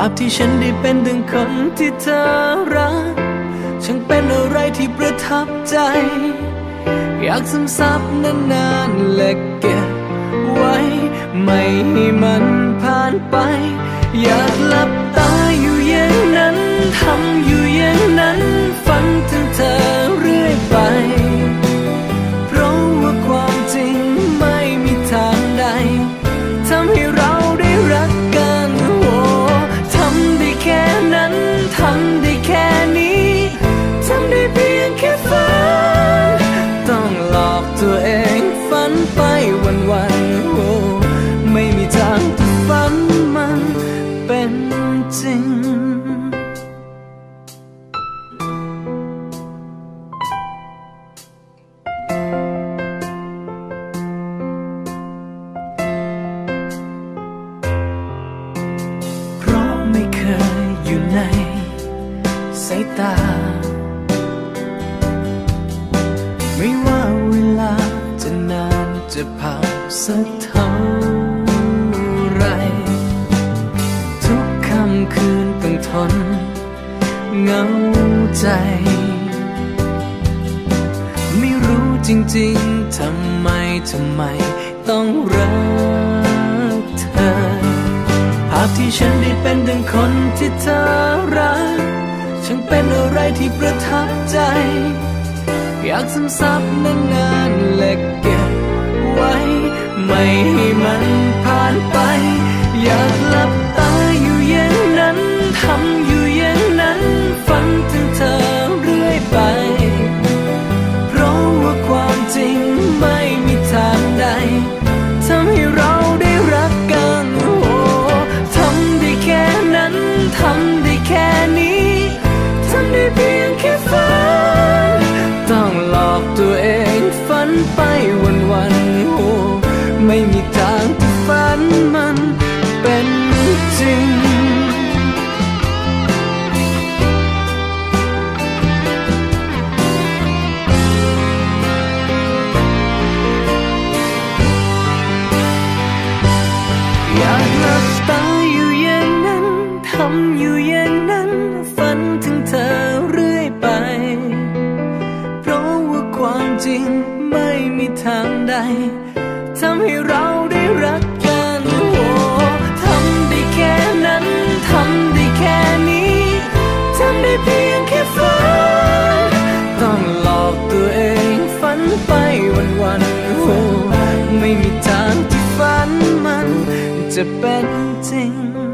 าพที่ฉันได้เป็นดึงคนที่เธอรักช่างเป็นอะไรที่ประทับใจ อยากซึมซับนานๆและเก็บไว้ ไม่ให้มันผ่านไป อยากหลับตา ไปวันวันโอ้ไม่มีทางที่ฝันมันเป็นจริงเพราะไม่เคยอยู่ในสายตา จะผ่านสักเท่าไร ทุกคำคืนต้องทนเหงาใจ ไม่รู้จริงๆ ทำไม ทำไม ต้องรักเธอ ภาพที่ฉันได้เป็นดังคนที่เธอรักช่างเป็นอะไรที่ประทับใจ อยากซึมซับนานๆและเก็บ ทำให้เราได้รักกันโอ้ทำได้แค่นั้น ทำได้แค่นี้ ทำได้เพียงแค่ฝัน ต้องหลอกตัวเองฝันไปวันวันๆโอ้ไม่มีทางที่ฝันมันจะเป็นจริง